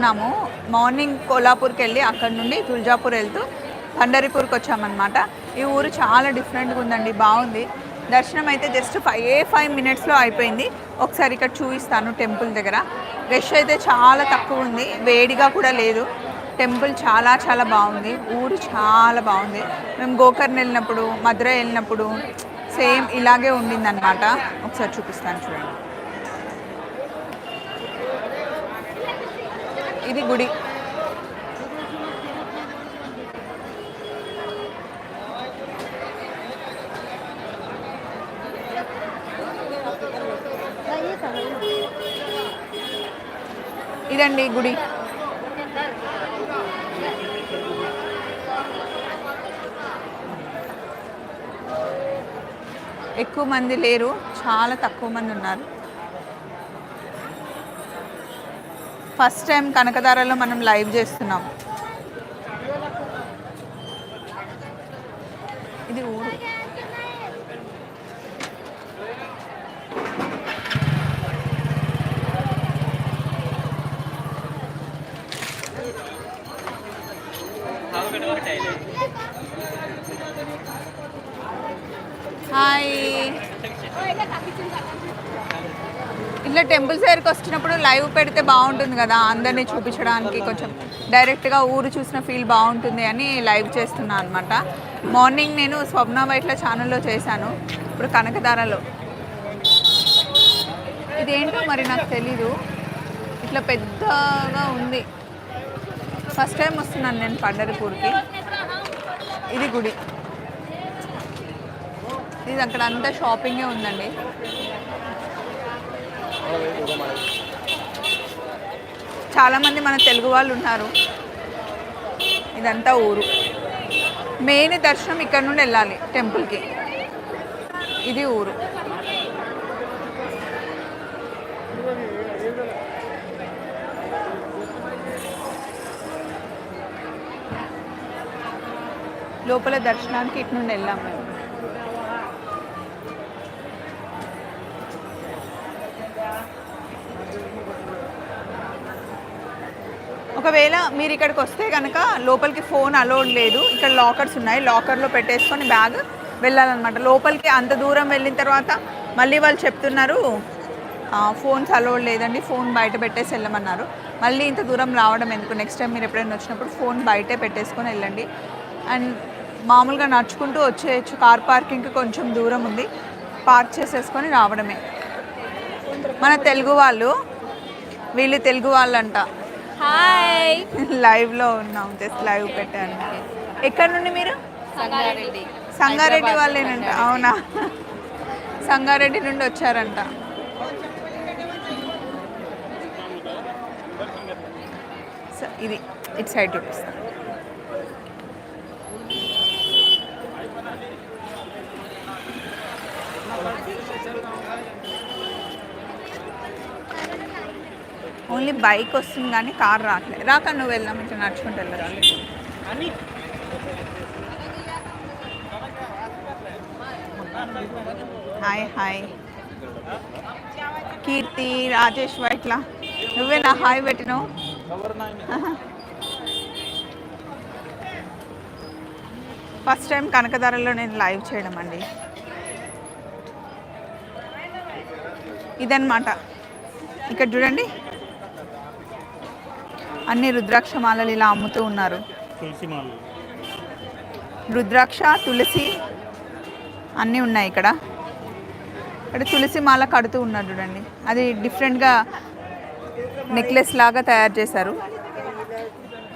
ఉన్నాము. మార్నింగ్ కోలాపూర్కి వెళ్ళి అక్కడ నుండి తుల్జాపూర్ వెళ్తూ పండరిపూర్కి వచ్చామన్నమాట. ఈ ఊరు చాలా డిఫరెంట్గా ఉందండి బాగుంది. దర్శనం అయితే జస్ట్ ఫైవ్ ఏ ఫైవ్ మినిట్స్లో అయిపోయింది. ఒకసారి ఇక్కడ చూపిస్తాను టెంపుల్ దగ్గర. రష్ అయితే చాలా తక్కువ ఉంది వేడిగా కూడా లేదు. టెంపుల్ చాలా చాలా బాగుంది ఊరు చాలా బాగుంది. మేము గోకర్ణ వెళ్ళినప్పుడు మధుర వెళ్ళినప్పుడు సేమ్ ఇలాగే ఉండిందనమాట ఒకసారి చూపిస్తాను చూడండి. ఇది గుడి. ఇదండి గుడి. ఎక్కువ మంది లేరు చాలా తక్కువ మంది ఉన్నారు. ఫస్ట్ టైం కనకదారలో మనం లైవ్ చేస్తున్నాం. ఇది ఊరు. హాయ్ ఇట్లా టెంపుల్స్ దగ్గరికి వచ్చినప్పుడు లైవ్ పెడితే బాగుంటుంది కదా అందరినీ చూపించడానికి కొంచెం డైరెక్ట్గా ఊరు చూసిన ఫీల్ బాగుంటుంది అని లైవ్ చేస్తున్నాను అనమాట మార్నింగ్ నేను స్వప్న వైట్ల ఛానల్లో చేశాను ఇప్పుడు కనకదారలో ఇదేంటో మరి నాకు తెలీదు ఇట్లా పెద్దగా ఉంది. ఫస్ట్ టైం వస్తున్నాను నేను పండరిపూర్కి ఇది గుడి. ఇది అక్కడ అంతా షాపింగే ఉందండి. చాలామంది మన తెలుగు వాళ్ళు ఉన్నారు. ఇదంతా ఊరు. మెయిన్ దర్శనం ఇక్కడ నుండి వెళ్ళాలి టెంపుల్కి. ఇది ఊరు. లోపల దర్శనానికి ఇటు నుండి వెళ్ళాం మేము. ఒకవేళ మీరు ఇక్కడికి వస్తే కనుక లోపలికి ఫోన్ అలౌడ్ లేదు. ఇక్కడ లాకర్స్ ఉన్నాయి. లాకర్లో పెట్టేసుకొని బ్యాగ్ వెళ్ళాలన్నమాట. లోపలికి అంత దూరం వెళ్ళిన తర్వాత మళ్ళీ వాళ్ళు చెప్తున్నారు ఫోన్స్ అలౌడ్ లేదండి. ఫోన్ బయట పెట్టేసి వెళ్ళమన్నారు. మళ్ళీ ఇంత దూరం రావడం ఎందుకు? నెక్స్ట్ టైం మీరు ఎప్పుడైనా వచ్చినప్పుడు ఫోన్ బయటే పెట్టేసుకొని వెళ్ళండి. అండ్ మామూలుగా నడుచుకుంటూ వచ్చేయచ్చు. కార్ పార్కింగ్కి కొంచెం దూరం ఉంది. పార్క్ చేసేసుకొని రావడమే. మన తెలుగు వాళ్ళు వీళ్ళు తెలుగు వాళ్ళంట. హాయ్ లైవ్లో ఉన్నాం జస్ట్ లైవ్ పెట్టాను. ఎక్కడ నుండి మీరు? సంగారెడ్డి. సంగారెడ్డి వాళ్ళేనంట. అవునా? సంగారెడ్డి నుండి వచ్చారంట. ఇది ఇటు సైడ్ చూపిస్తాను ఓన్లీ బైక్ వస్తుంది కానీ కార్ రావట్లేదు. రాక నువ్వు వెళ్దాం ఇట్లా నడుచుకుంటూ వెళ్ళచ్చు హాయ్ హాయ్. కీర్తి రాజేష్ వైట్ల నువ్వే నా హాయ్ పెట్టినావు. ఫస్ట్ టైం కనకదారలో నేను లైవ్ చేయడం అండి. ఇదన్నమాట. ఇక్కడ చూడండి. అన్ని రుద్రాక్ష మాలలు ఇలా అమ్ముతూ ఉన్నారు. రుద్రాక్ష తులసి అన్నీ ఉన్నాయి ఇక్కడ. ఇక్కడ తులసి మాల కడుతూ ఉన్నారు చూడండి. అది డిఫరెంట్గా నెక్లెస్ లాగా తయారు చేశారు.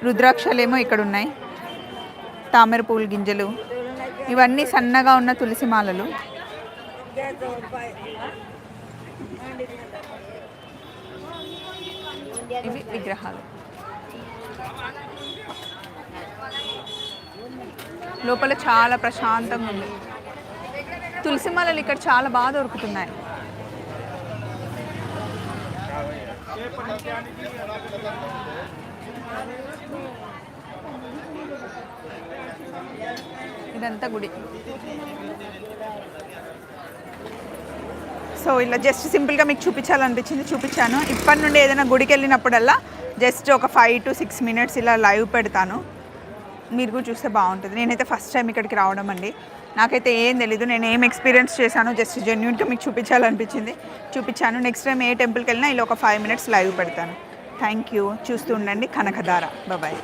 రుద్రాక్షలేమో ఇక్కడ ఉన్నాయి. తామర పువ్వుల గింజలు. ఇవన్నీ సన్నగా ఉన్న తులసి మాలలు ఇవి విగ్రహాలు. లోపల చాలా ప్రశాంతంగా ఉంది. తులసి మాలలు ఇక్కడ చాలా బాగా దొరుకుతున్నాయి. ఇదంతా గుడి. సో ఇలా జస్ట్ సింపుల్గా మీకు చూపించాలనిపించింది చూపించాను. ఇప్పటి నుండి ఏదైనా గుడికి వెళ్ళినప్పుడల్లా జస్ట్ ఒక ఫైవ్ టు సిక్స్ మినిట్స్ ఇలా లైవ్ పెడతాను. మీరు కూడా చూస్తే బాగుంటుంది. నేనైతే ఫస్ట్ టైం ఇక్కడికి రావడం అండి. నాకైతే ఏం తెలీదు. నేను ఏం ఎక్స్పీరియన్స్ చేశానో జస్ట్ జెన్యున్గా మీకు చూపించాలనిపించింది. చూపించాను. నెక్స్ట్ టైం ఏ టెంపుల్కి వెళ్ళినా ఇలా ఒక ఫైవ్ మినిట్స్ లైవ్ పెడతాను. థ్యాంక్ యూ చూస్తూ ఉండండి. కనకధార. బాయ్